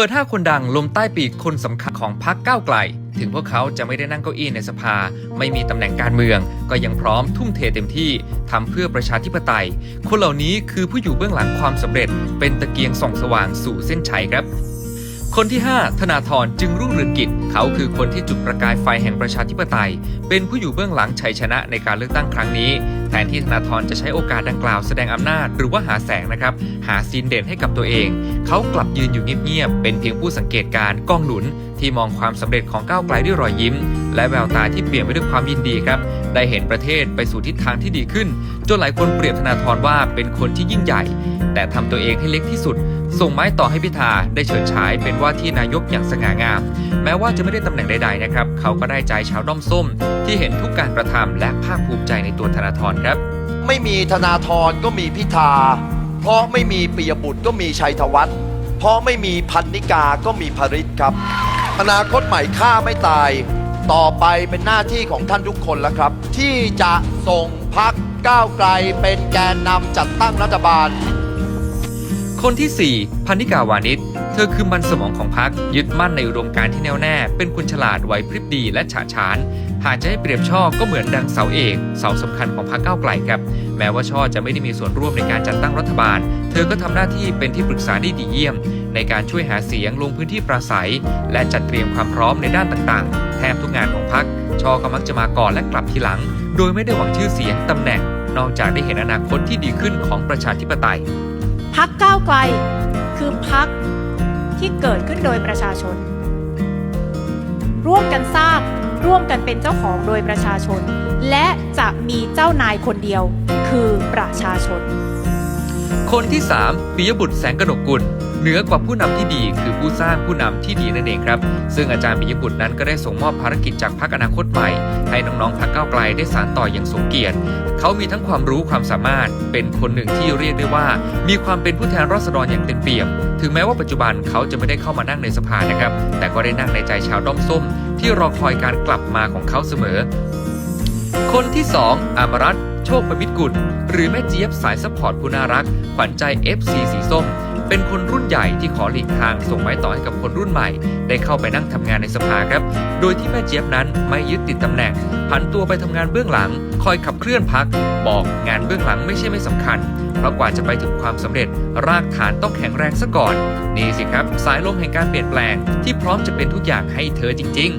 เปิด 5 คนดังลมใต้ปีกคนสำคัญของพรรคก้าวไกล ถึงพวกเขาจะไม่ได้นั่งเก้าอี้ในสภา ไม่มีตำแหน่งการเมือง ก็ยังพร้อมทุ่มเทเต็มที่ทำเพื่อประชาธิปไตย คนเหล่านี้คือผู้อยู่เบื้องหลังความสำเร็จ เป็นตะเกียงส่องสว่างสู่เส้นชัยครับ คนที่ 5 ธนาธรจึงรุ่งเรืองกิจ เขาคือคนที่จุดประกายไฟแห่งประชาธิปไตย เป็นผู้อยู่เบื้องหลังชัยชนะในการเลือกตั้งครั้งนี้ แทนที่ธนาธรจะใช้โอกาสดังกล่าวแสดงอำนาจหรือว่าหาแสงนะครับ หาซีนเด่นให้กับตัวเอง เขากลับยืนอยู่เงียบๆ เป็นเพียงผู้สังเกตการณ์กองหนุน ที่มองความสำเร็จของก้าวไกลด้วยรอยยิ้ม และแววตาที่เปลี่ยนไปด้วยความยินดีครับ ได้เห็นประเทศไปสู่ทิศทางที่ดีขึ้น จนหลายคนเปรียบธนาธรว่าเป็นคนที่ยิ่งใหญ่ แต่ทำตัวเองให้เล็กที่สุด ส่งไม้ต่อให้พิธาได้เฉิดฉายเป็นว่าที่นายกอย่างสง่างาม แม้ว่าจะไม่ได้ตำแหน่งใดๆนะครับ เขาก็ได้ใจชาวด้อมส้ม ที่เห็นทุกการกระทำและภาคภูมิใจในตัวธนาธรครับ ไม่มีธนาธรก็มีพิธา เพราะไม่มีปิยบุตรก็มีชัยธวัฒน์เพราะไม่มีพันนิกาก็มีภริษครับ อนาคตใหม่ฆ่าไม่ตาย ต่อไปเป็นหน้าที่ของท่านทุกคนแล้วครับ ที่จะส่งพักก้าวไกลเป็นแกนนำจัดตั้งรัฐบาล คนที่ 4 พันนิกาวานิชเธอคือมันสมองของพรรคยึดมั่นในอุดมการที่แน่วแน่ เป็นคนฉลาดไหวพริบดีและฉะฉาน หากจะให้เปรียบช่อก็เหมือนดังเสาเอกเสาสำคัญของพรรคก้าวไกลครับ แม้ว่าช่อจะไม่ได้มีส่วนร่วมในการจัดตั้งรัฐบาล เธอก็ทำหน้าที่เป็นที่ปรึกษาได้ดีเยี่ยมในการช่วยหาเสียงลงพื้นที่ปราศัย และจัดเตรียมความพร้อมในด้านต่างๆ แทบทุกงานของพรรคชอก็มักจะมาก่อนและกลับทีหลัง โดยไม่ได้หวังชื่อเสียงตำแหน่ง นอกจากได้เห็นอนาคตที่ดีขึ้นของประชาธิปไตยพักก้าวไกล คือพักที่เกิดขึ้นโดยประชาชน ร่วมกันสร้างร่วมกันเป็นเจ้าของโดยประชาชน และจะมีเจ้านายคนเดียวคือประชาชน คนที่ 3ปิยบุตรแสงกนกกุลเหนือกว่าผู้นำที่ดี คือผู้สร้างผู้นำที่ดีนั่นเองครับ ซึ่งอาจารย์ปิยบุตรนั้นก็ได้ส่งมอบภารกิจจากพรรคอนาคตใหม่ ให้น้องๆพรรคก้าวไกลได้สานต่ออย่างสมเกียรติ เขามีทั้งความรู้ความสามารถ เป็นคนหนึ่งที่เรียกได้ว่า มีความเป็นผู้แทนราษฎรอย่างเต็มเปี่ยม ถึงแม้ว่าปัจจุบันเขาจะไม่ได้เข้ามานั่งในสภานะครับ แต่ก็ได้นั่งในใจชาวด้อมส้ม ที่รอคอยการกลับมาของเขาเสมอ คนที่ 2อามรัตน โชคประมิตรกุล หรือแม่เจี๊ยบสายซัพพอร์ตผู้น่ารัก ขวัญใจ FC สีส้ม เป็นคนรุ่นใหญ่ที่ขอหลีกทางส่งไม้ต่อให้กับคนรุ่นใหม่ ได้เข้าไปนั่งทำงานในสภาครับ โดยที่แม่เจี๊ยบนั้นไม่ยึดติดตำแหน่งผันตัวไปทำงานเบื้องหลัง คอยขับเคลื่อนพัก บอกงานเบื้องหลังไม่ใช่ไม่สำคัญ เพราะกว่าจะไปถึงความสำเร็จ รากฐานต้องแข็งแรงซะก่อน นี่สิครับ สายลมแห่งการเปลี่ยนแปลง ที่พร้อมจะเป็นทุกอย่างให้เธอจริง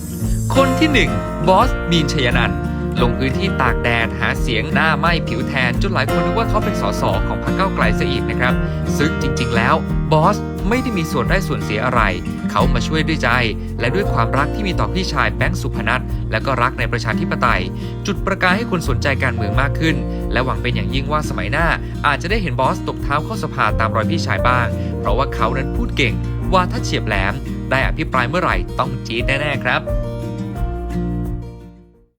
ๆ คนที่1บอสมีนชยนันท์ ลงพื้นที่ตากแดดหาเสียงหน้าไหม้ผิวแทนจนหลายคนนึกว่าเขาเป็นสสของพรรคเก้าไกลซะอีกนะครับ ซึ่งจริง ๆ แล้วบอสไม่ได้มีส่วนได้ส่วนเสียอะไร เขามาช่วยด้วยใจ และด้วยความรักที่มีต่อพี่ชายแบงค์สุพนัทและก็รักในประชาธิปไตย จุดประกายให้คนสนใจการเมืองมากขึ้น และหวังเป็นอย่างยิ่งว่าสมัยหน้า อาจจะได้เห็นบอสตบเท้าเข้าสภาตามรอยพี่ชายบ้าง เพราะว่าเขานั้นพูดเก่งว่าถ้าเฉียบแหลมได้อภิปรายเมื่อไหร่ต้องจี๊ดแน่ๆครับ